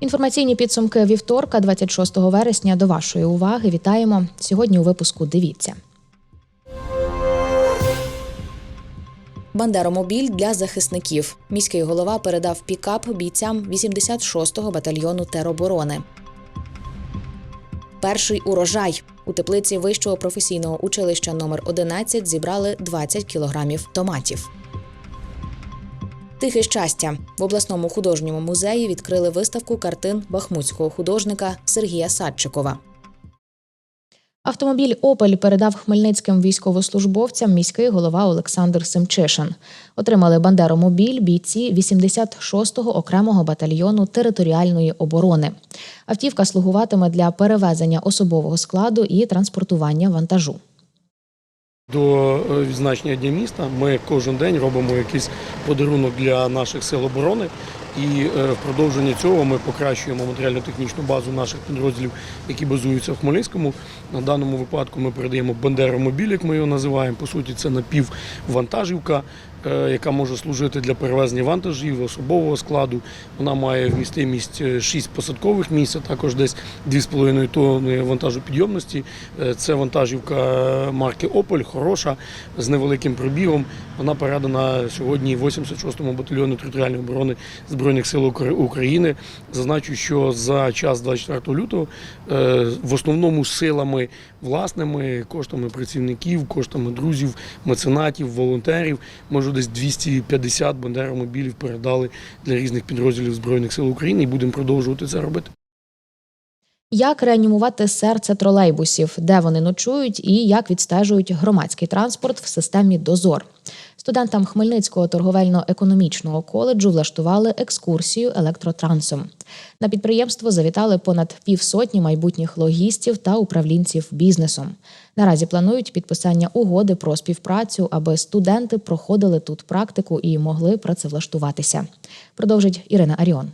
Інформаційні підсумки вівторка, 26 вересня. До вашої уваги вітаємо сьогодні. У випуску дивіться. Бандеромобіль для захисників. Міський голова передав пікап бійцям 86-го батальйону тероборони. Перший урожай у теплиці вищого професійного училища номер 11 зібрали 20 кілограмів томатів. Тихе щастя в обласному художньому музеї відкрили виставку картин бахмутського художника Сергія Садчикова. Автомобіль Опель передав хмельницьким військовослужбовцям міський голова Олександр Семчишин. Отримали бандеромобіль бійці 86-го окремого батальйону територіальної оборони. Автівка слугуватиме для перевезення особового складу і транспортування вантажу. До е, відзначення Дня міста ми кожен день робимо якийсь подарунок для наших сил оборони. І е, в продовження цього ми покращуємо матеріально-технічну базу наших підрозділів, які базуються в Хмельницькому. На даному випадку ми передаємо Бандеромобіль, як ми його називаємо. По суті, це напіввантажівка, яка може служити для перевезення вантажів, особового складу. Вона має вмістимість 6 посадкових місць, а також десь 2,5 тонни вантажопідйомності. Е, Це вантажівка марки Опель, хороша, з невеликим пробігом. Вона передана сьогодні 86-му батальйону територіальної оборони Збройних сил України. Зазначу, що за час 24 лютого е, в основному силами власними, коштами працівників, коштами друзів, меценатів, волонтерів. Ми вже десь 250 бандеромобілів передали для різних підрозділів Збройних сил України і будемо продовжувати це робити. Як реанімувати серце тролейбусів, де вони ночують і як відстежують громадський транспорт в системі Дозор. Студентам Хмельницького торговельно-економічного коледжу влаштували екскурсію електротрансом. На підприємство завітали понад півсотні майбутніх логістів та управлінців бізнесом. Наразі планують підписання угоди про співпрацю, аби студенти проходили тут практику і могли працевлаштуватися. Продовжить Ірина Аріон.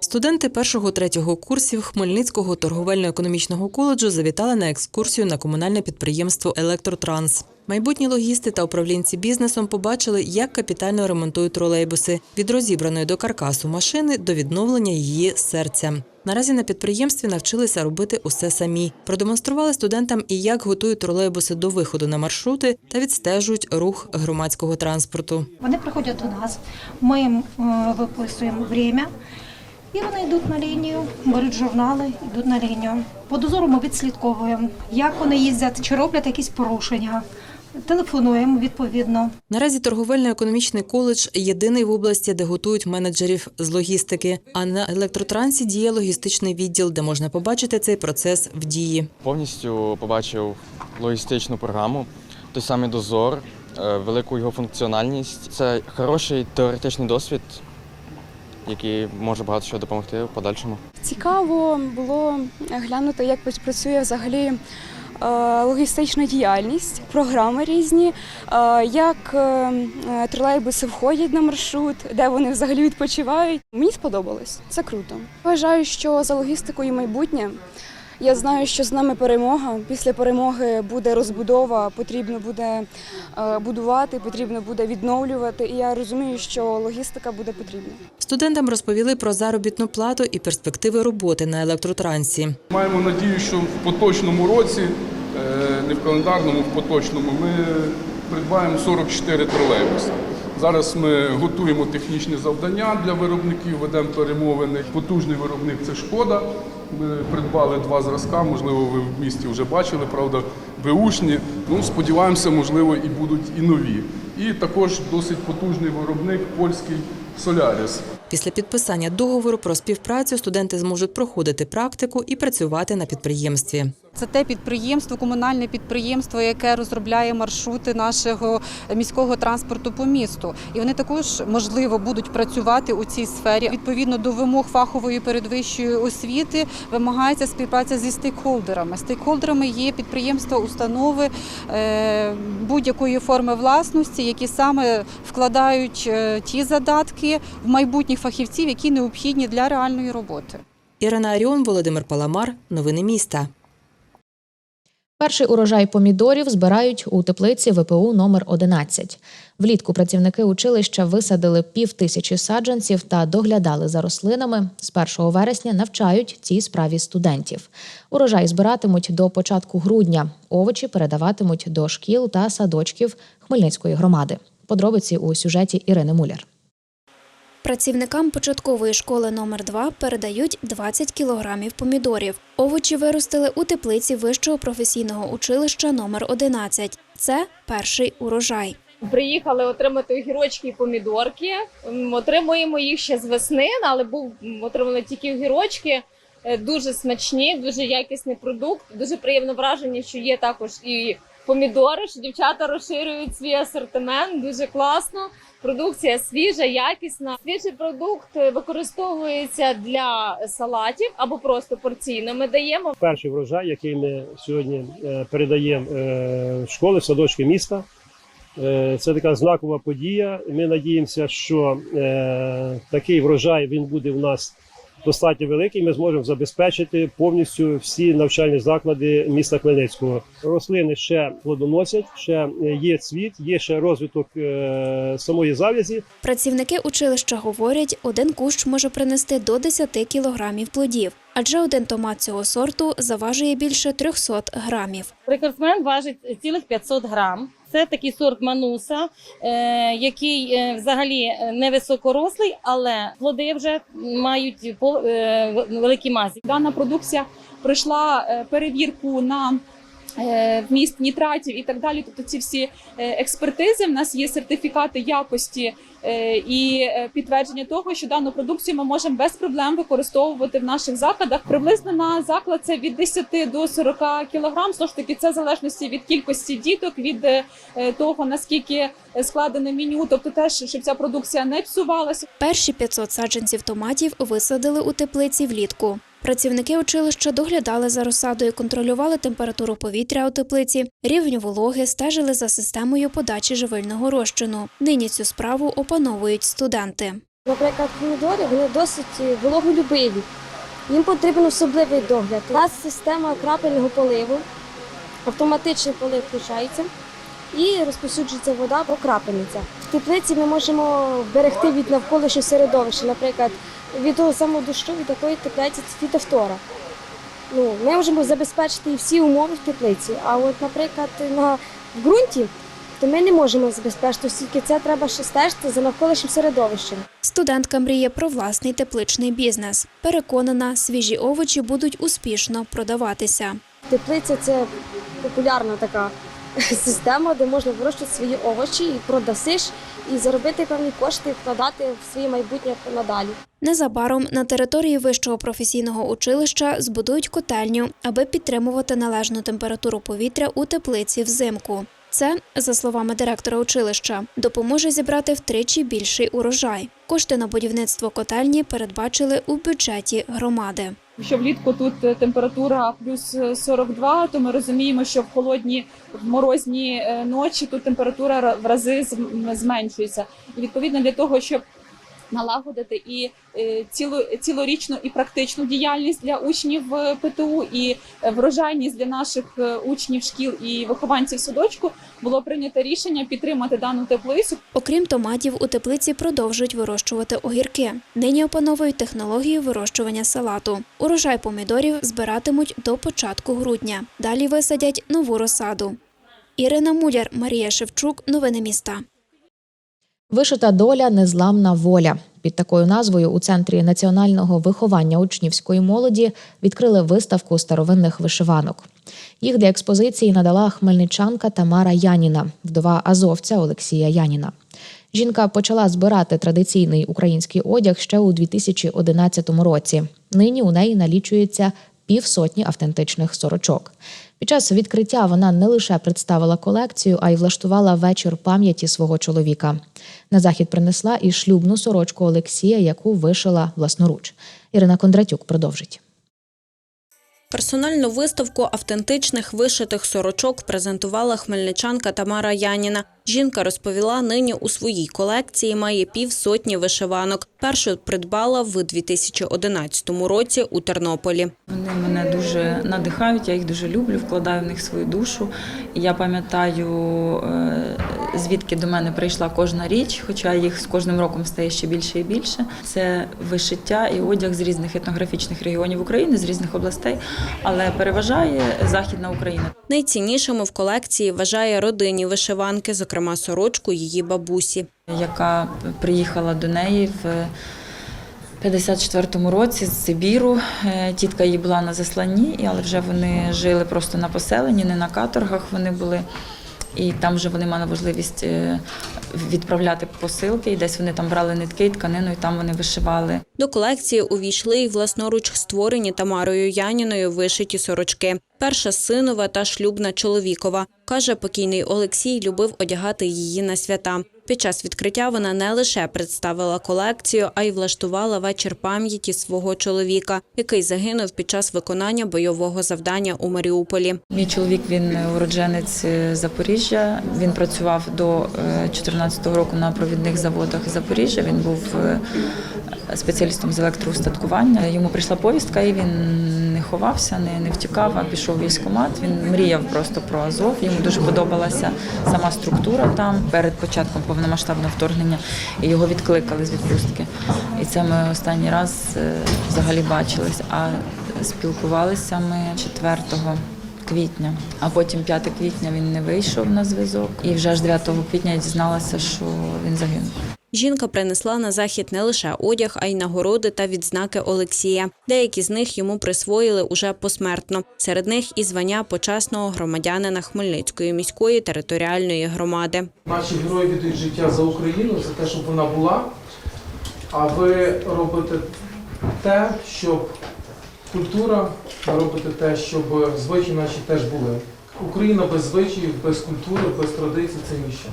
Студенти першого-третього курсів Хмельницького торговельно-економічного коледжу завітали на екскурсію на комунальне підприємство Електротранс. Майбутні логісти та управлінці бізнесом побачили, як капітально ремонтують тролейбуси від розібраної до каркасу машини до відновлення її серця. Наразі на підприємстві навчилися робити усе самі. Продемонстрували студентам і як готують тролейбуси до виходу на маршрути та відстежують рух громадського транспорту. Вони приходять до нас, ми їм е, виписуємо время, і вони йдуть на лінію, беруть журнали, йдуть на лінію. По дозору ми відслідковуємо, як вони їздять, чи роблять якісь порушення. Телефонуємо відповідно. Наразі торговельно-економічний коледж єдиний в області, де готують менеджерів з логістики. А на електротрансі діє логістичний відділ, де можна побачити цей процес в дії. Повністю побачив логістичну програму, той самий дозор, е, велику його функціональність. Це хороший теоретичний досвід, який може багато що допомогти в подальшому. Цікаво було глянути, як працює взагалі логістична діяльність, програми різні, е, як е, е, тролейбуси входять на маршрут, де вони взагалі відпочивають. Мені сподобалось, це круто. Вважаю, що за логістикою майбутнє. Я знаю, що з нами перемога. Після перемоги буде розбудова, потрібно буде е, будувати, потрібно буде відновлювати. І я розумію, що логістика буде потрібна. Студентам розповіли про заробітну плату і перспективи роботи на електротрансі. Маємо надію, що в поточному році, е, не в календарному, в поточному, ми придбаємо 44 тролейбуси. Зараз ми готуємо технічні завдання для виробників, ведемо перемовини. Потужний виробник це шкода. Ми придбали два зразка, можливо, ви в місті вже бачили, правда, беушні. Ну, сподіваємося, можливо, і будуть і нові. І також досить потужний виробник польський Соляріс. Після підписання договору про співпрацю студенти зможуть проходити практику і працювати на підприємстві. Це те підприємство, комунальне підприємство, яке розробляє маршрути нашого міського транспорту по місту. І вони також можливо будуть працювати у цій сфері. Відповідно до вимог фахової передвищої освіти вимагається співпраця зі стейкхолдерами. Стейкхолдерами є підприємства, установи е, будь-якої форми власності, які саме вкладають е, ті задатки в майбутніх фахівців, які необхідні для реальної роботи. Ірина Аріон, Володимир Паламар. Новини міста. Перший урожай помідорів збирають у теплиці ВПУ номер 11. Влітку працівники училища висадили пів тисячі саджанців та доглядали за рослинами. З 1 вересня навчають цій справі студентів. Урожай збиратимуть до початку грудня. Овочі передаватимуть до шкіл та садочків Хмельницької громади. Подробиці у сюжеті Ірини Муляр. Працівникам початкової школи номер 2 передають 20 кілограмів помідорів. Овочі виростили у теплиці вищого професійного училища номер 11. Це перший урожай. Приїхали отримати огірочки і помідорки. Отримуємо їх ще з весни, але був отримали тільки огірочки. Е, Дуже смачні, дуже якісний продукт. Дуже приємне враження, що є також і помідори. Що дівчата розширюють свій асортимент. Дуже класно. Продукція свіжа, якісна. Свіжий продукт використовується для салатів або просто порційно. Ми даємо. перший врожай, який ми сьогодні е, передаємо е, школи, садочки міста. Е, Це така знакова подія. Ми надіємося, що такий врожай він буде в нас достатньо великий. Ми зможемо забезпечити повністю всі навчальні заклади міста Хмельницького. Рослини ще плодоносять, ще е, є цвіт, є ще розвиток е, самої зав'язі. Працівники училища говорять, один кущ може принести до 10 кілограмів плодів, адже один томат цього сорту заважує більше 300 грамів. Рекордсмен важить цілих 500 грам. Це такий сорт мануса, е, який е, взагалі не високорослий, але плоди вже мають е, великі мазі. Дана продукція пройшла е, перевірку на е, вміст нітратів і так далі. Тобто ці всі е, експертизи. В нас є сертифікати якості е, і е, підтвердження того, що дану продукцію ми можемо без проблем використовувати в наших закладах. Приблизно на заклад це від 10 до 40 кілограм. Знову ж таки, це в залежності від кількості діток, від е, того наскільки складене меню, тобто теж щоб ця продукція не псувалася. Перші 500 саджанців томатів висадили у теплиці влітку. Працівники училища доглядали за розсадою, контролювали температуру повітря у теплиці, рівень вологи, стежили за системою подачі живильного розчину. Нині цю справу опановують студенти. Наприклад, помідори вони досить вологолюбиві. Їм потрібен особливий догляд. У нас система крапельного поливу, автоматичний полив включається і розпосюджується вода по крапельницях. В теплиці ми можемо вберегти від навколишнього середовища, наприклад, від того самого дощу, від якої теплиці фітофтора. Ну, ми можемо забезпечити всі умови в теплиці. А от, наприклад, на в ґрунті, то ми не можемо забезпечити, оскільки це треба ще стежити за навколишнім середовищем. Студентка мріє про власний тепличний бізнес. Переконана, свіжі овочі будуть успішно продаватися. Теплиця це популярна така система, де можна вирощувати свої овочі і продасиш, і заробити певні кошти, вкладати в своє майбутнє надалі. Незабаром на території вищого професійного училища збудують котельню, аби підтримувати належну температуру повітря у теплиці взимку. Це, за словами директора училища, допоможе зібрати втричі більший урожай. Кошти на будівництво котельні передбачили у бюджеті громади. Якщо влітку тут е, температура плюс е, 42, то ми розуміємо, що в холодні, в морозні е, ночі тут температура ра- в рази зменшується. І відповідно для того, щоб налагодити і е, ціло, цілорічну і практичну діяльність для учнів ПТУ, і е, врожайність для наших е, учнів шкіл і вихованців садочку, було прийнято рішення підтримати дану теплицю. Окрім томатів, у теплиці продовжують вирощувати огірки. Нині опановують технологію вирощування салату. Урожай помідорів збиратимуть до початку грудня. Далі висадять нову розсаду. Ірина Муляр, Марія Шевчук. Новини міста. Вишита доля, незламна воля. Під такою назвою у центрі національного виховання учнівської молоді відкрили виставку старовинних вишиванок. Їх для експозиції надала хмельничанка Тамара Яніна, вдова азовця Олексія Яніна. Жінка почала збирати традиційний український одяг ще у 2011 році. Нині у неї налічується півсотні автентичних сорочок. Під час відкриття вона не лише представила колекцію, а й влаштувала вечір пам'яті свого чоловіка. На захід принесла і шлюбну сорочку Олексія, яку вишила власноруч. Ірина Кондратюк продовжить. Персональну виставку автентичних вишитих сорочок презентувала хмельничанка Тамара Яніна. Жінка розповіла, нині у своїй колекції має півсотні вишиванок. Першу придбала в 2011 році у Тернополі. Вони мене дуже надихають, я їх дуже люблю, вкладаю в них свою душу. Я пам'ятаю, е, звідки до мене прийшла кожна річ, хоча їх з кожним роком стає ще більше і більше. Це вишиття і одяг з різних етнографічних регіонів України, з різних областей, але переважає Західна Україна. Найціннішими в колекції вважає родинні вишиванки, зокрема сорочку її бабусі. яка приїхала до неї в 54-му році з Сибіру. Е, Тітка її була на засланні, але вже вони жили просто на поселенні, не на каторгах вони були. І там вже вони мали можливість е, відправляти посилки, і десь вони там брали нитки тканину, і там вони вишивали. До колекції увійшли й власноруч створені Тамарою Яніною вишиті сорочки. Перша синова та шлюбна чоловікова. Каже, покійний Олексій любив одягати її на свята. Під час відкриття вона не лише представила колекцію, а й влаштувала вечір пам'яті свого чоловіка, який загинув під час виконання бойового завдання у Маріуполі. Мій чоловік він уродженець е, Запоріжжя. Він працював до 2014 року на провідних заводах Запоріжжя. Він був е, спеціалістом з електроустаткування. Йому прийшла повістка, і він не ховався, не, не втікав, а пішов військкомат. Він мріяв просто про Азов. Йому дуже подобалася сама структура там перед початком повномасштабного вторгнення. І його відкликали з відпустки. І це ми останній раз е, взагалі бачились. А спілкувалися ми 4 квітня, а потім 5 квітня він не вийшов на зв'язок. І вже аж 9 квітня я дізналася, що він загинув. Жінка принесла на захід не лише одяг, а й нагороди та відзнаки Олексія. Деякі з них йому присвоїли уже посмертно. Серед них і звання почесного громадянина Хмельницької міської територіальної громади. Наші герої віддають життя за Україну, за те, щоб вона була. А ви робите те, щоб культура, робите те, щоб звичаї наші теж були. Україна без звичаїв, без культури, без традицій це ніщо.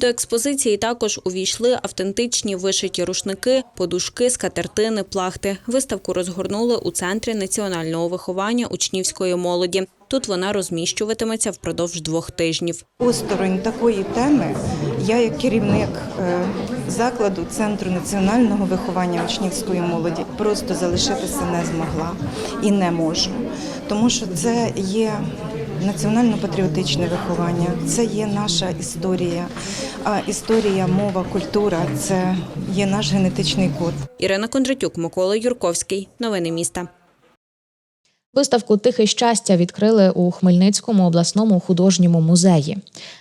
До експозиції також увійшли автентичні вишиті рушники, подушки, скатертини, плахти. Виставку розгорнули у центрі національного виховання учнівської молоді. Тут вона розміщуватиметься впродовж двох тижнів. Осторонь такої теми я, як керівник е, закладу Центру національного виховання учнівської молоді, просто залишитися не змогла і не можу, тому що це є. Національно-патріотичне виховання це є наша історія. А історія, мова, культура це є наш генетичний код. Ірина Кондратюк, Микола Юрковський. Новини міста. Виставку Тихе щастя відкрили у Хмельницькому обласному художньому музеї.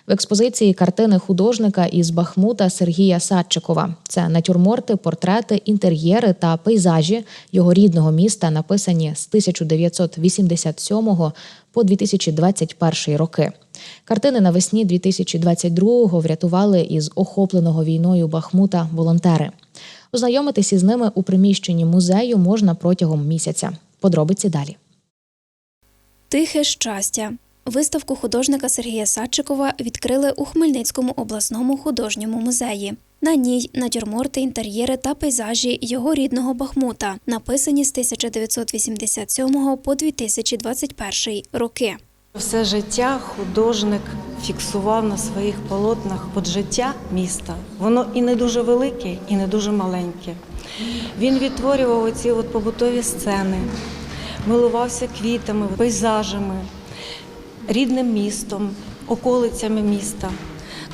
В експозиції картини художника із Бахмута Сергія Садчикова. Це натюрморти, портрети, інтер'єри та пейзажі його рідного міста, написані з 1987 по 2021 роки. Картини навесні 2022-го врятували із охопленого війною Бахмута волонтери. Ознайомитись із ними у приміщенні музею можна протягом місяця. Подробиці далі. Тихе щастя. Виставку художника Сергія Садчикова відкрили у Хмельницькому обласному художньому музеї. На ній натюрморти, інтер'єри та пейзажі його рідного Бахмута, написані з 1987 по 2021 роки. Все життя художник фіксував на своїх полотнах от життя міста. Воно і не дуже велике, і не дуже маленьке. Він відтворював оці от побутові сцени, милувався квітами, пейзажами, рідним містом, околицями міста.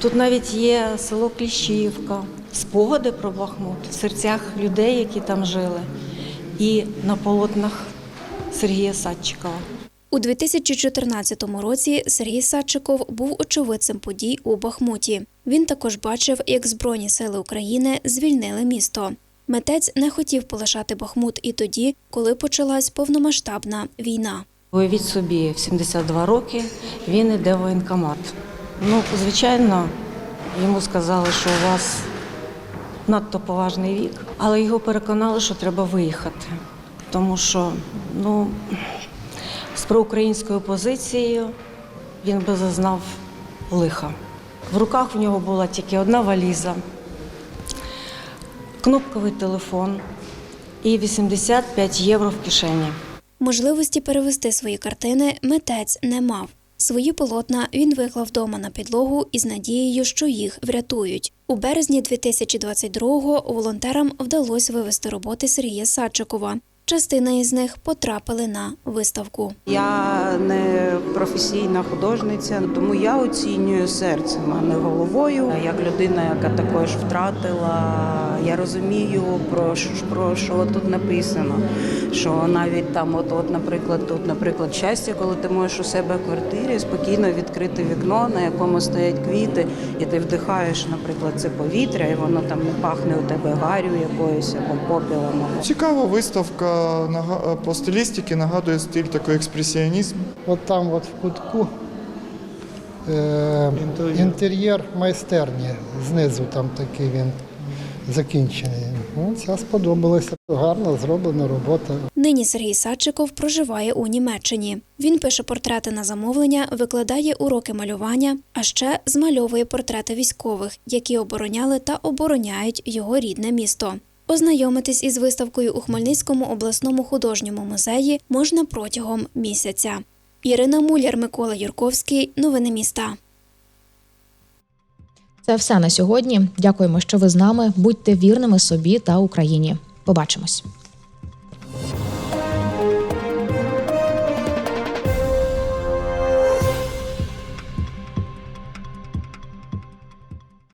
Тут навіть є село Кліщіївка, спогади про Бахмут в серцях людей, які там жили, і на полотнах Сергія Садчикова. У 2014 році Сергій Садчиков був очевидцем подій у Бахмуті. Він також бачив, як Збройні сили України звільнили місто. Митець не хотів полишати Бахмут і тоді, коли почалась повномасштабна війна. Уявіть собі, в 72 роки він іде в воєнкомат. Ну, звичайно, йому сказали, що у вас надто поважний вік, але його переконали, що треба виїхати. Тому що ну, з проукраїнською позицією, він би зазнав лиха. В руках в нього була тільки одна валіза, кнопковий телефон і 85 євро в кишені. Можливості перевести свої картини митець не мав. Свої полотна він виклав вдома на підлогу із надією, що їх врятують. У березні 2022-го волонтерам вдалося вивести роботи Сергія Садчикова. Частина із них потрапили на виставку. Я не професійна художниця, тому я оцінюю серцем, а не головою. Як людина, яка також втратила, я розумію про що, про що тут написано. Що навіть там, от, от, наприклад, тут, наприклад, щастя, коли ти можеш у себе в квартирі спокійно відкрити вікно, на якому стоять квіти, і ти вдихаєш, наприклад, це повітря, і воно там не пахне у тебе гарю якоюсь або попілом. Цікава виставка по стилістиці нагадує стиль такий експресіонізм. От там, от в кутку, е, інтер'єр майстерні. Знизу там такий він закінчений. Ну, ця сподобалася. Гарно зроблена робота. Нині Сергій Садчиков проживає у Німеччині. Він пише портрети на замовлення, викладає уроки малювання, а ще змальовує портрети військових, які обороняли та обороняють його рідне місто. Ознайомитись із виставкою у Хмельницькому обласному художньому музеї можна протягом місяця. Ірина Муляр, Микола Юрковський. Новини міста. Це все на сьогодні. Дякуємо, що ви з нами. Будьте вірними собі та Україні. Побачимось.